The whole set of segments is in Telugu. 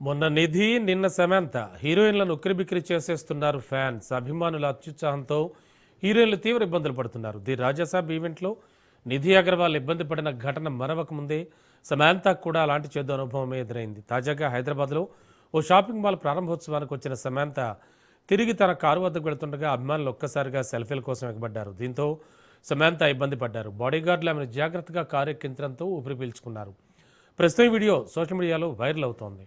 మొన్న నిధి నిన్న సమంత హీరోయిన్లను ఉక్కిరిబిక్కిరి చేసేస్తున్నారు ఫ్యాన్స్. అభిమానుల అత్యుత్సాహంతో హీరోయిన్లు తీవ్ర ఇబ్బందులు పడుతున్నారు. ది రాజాసాబ్ ఈవెంట్లో నిధి అగర్వాల్ ఇబ్బంది పడిన ఘటన మరవక ముందే సమాంత కూడా అలాంటి చేదు అనుభవమే ఎదురైంది. తాజాగా హైదరాబాద్లో ఓ షాపింగ్ మాల్ ప్రారంభోత్సవానికి వచ్చిన సమాంత తిరిగి తన కారు వద్దకు వెళ్తుండగా అభిమానులు ఒక్కసారిగా సెల్ఫీల కోసం ఎగబడ్డారు. దీంతో సమాంత ఇబ్బంది పడ్డారు. బాడీగార్డులు ఆమెను జాగ్రత్తగా కారు ఎక్కించడంతో ఊపిరి పీల్చుకున్నారు. ప్రస్తుతం వీడియో సోషల్ మీడియాలో వైరల్ అవుతోంది.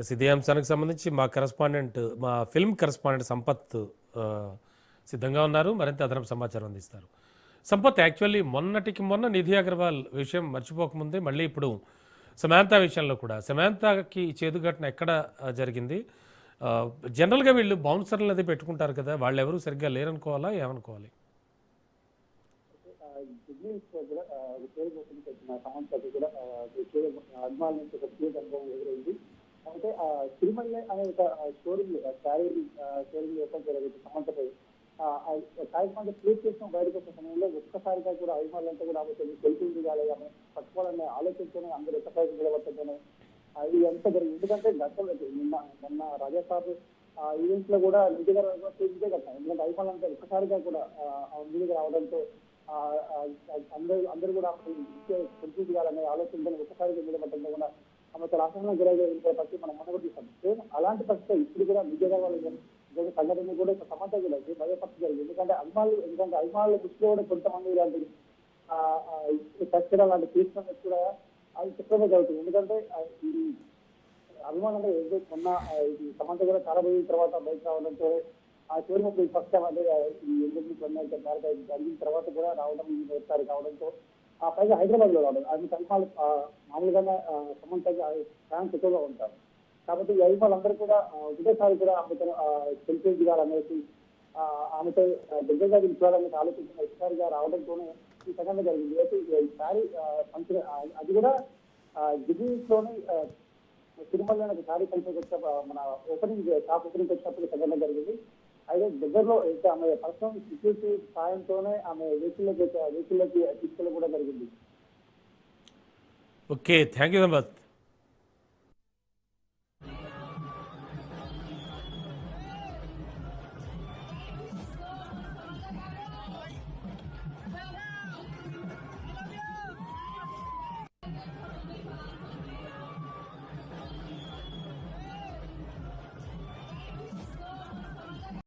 ఎస్ ఇదే అంశానికి సంబంధించి మా కరస్పాండెంట్ మా ఫిల్మ్ కరస్పాండెంట్ సంపత్ సిద్ధంగా ఉన్నారు. మరింత అదనపు సమాచారం అందిస్తారు. సంపత్ యాక్చువల్లీ మొన్నటికి మొన్న నిధి అగర్వాల్ విషయం మర్చిపోకముందే మళ్ళీ ఇప్పుడు సమాంత విషయంలో కూడా సమాంతకి చేదు ఘటన ఎక్కడ జరిగింది? జనరల్గా వీళ్ళు బౌన్సర్లు అది పెట్టుకుంటారు కదా వాళ్ళు ఎవరు సరిగ్గా లేరనుకోవాలా ఏమనుకోవాలి? కూడా అంటే ఆ, తిరుమల అనే ఒక షోరూమ్ శారీ షోరూమ్ ఓపెన్ చేయలేదు సమంతపై ఆ, ఆ కార్యక్రమం క్రియేట్ చేసిన బయటకు వచ్చిన సమయంలో ఒక్కసారిగా కూడా అభిమానులంతా కూడా ఆమె తెలిసింది కాలేదు ఆమె పట్టుకోవాలనే ఆలోచనతోనే అందరూ ఒక్కసారి నిలబట్టతోనే ఆ, ఇది ఎంత జరిగింది. ఎందుకంటే గతంలో నిన్న మొన్న రాజాసాబ్ ఆ ఈవెంట్లో కూడా నిధి గారు ఇదే కదా ఎందుకంటే అభిమానులంతా ఒక్కసారిగా కూడా ఆ, ముందుకు రావడంతో ఆ, అందరూ అందరూ కూడా పరిస్థితి కావాలనే ఆలోచనతో ఒక్కసారిగా నిలబడటంతో కూడా ఆమె చాలా అసహనం పరిస్థితి మనం మొన్న సేమ్ అలాంటి పరిస్థితి ఇప్పుడు కూడా విజయవాడ వాళ్ళు జరిగిన సంఘటన కూడా ఒక సమాజం జరిగింది భయపరిస్థితి జరిగింది. ఎందుకంటే అభిమానులు ఎందుకంటే అభిమానుల దృష్టిలో కూడా కొంతమంది ఇలాంటి చర్చలు అలాంటి తీసుకున్నది కూడా అది చిత్రమే జరుగుతుంది. ఎందుకంటే ఆ, ఇది అభిమానంగా ఏదో మొన్న ఆ, ఇది సమంత కూడా చాలా రోజుల తర్వాత బయట రావడంతో ఆ చివరి ముప్పై పక్షం అదే ఈ ఎందుకు అన్నట్టు భారత జరిగిన తర్వాత కూడా రావడం వస్తారు కావడంతో పైగా హైదరాబాద్లో రావడం అది అభిమానులు మామూలుగానే ఆ, ఫ్యాన్స్ ఎక్కువగా ఉంటారు. కాబట్టి ఈ అభిమానులందరూ కూడా ఆ, ఒకటేసారి కూడా ఆమెతో సెల్ఫీ దిగాలనేసి ఆమెతో దగ్గరగా దించాలని ఆలోచించిన ఒకసారిగా రావడంతోనే ఈ సంఘటన జరిగింది. అయితే ఈసారి ఆ, అది కూడా జిగ్నీస్లోని ఆ, తిరుమల కలిసి వచ్చే మన ఓపెనింగ్ షాప్ ఓపెనింగ్ వచ్చినప్పుడు సంఘటన జరిగింది. అయితే దగ్గరలో ఆమె పర్సనల్ సెక్యూరిటీ సాయంతోనే ఆమె వెహికల్లోకి వెహికల్లోకి తీసుకెళ్ళి కూడా జరిగింది. Okay thank you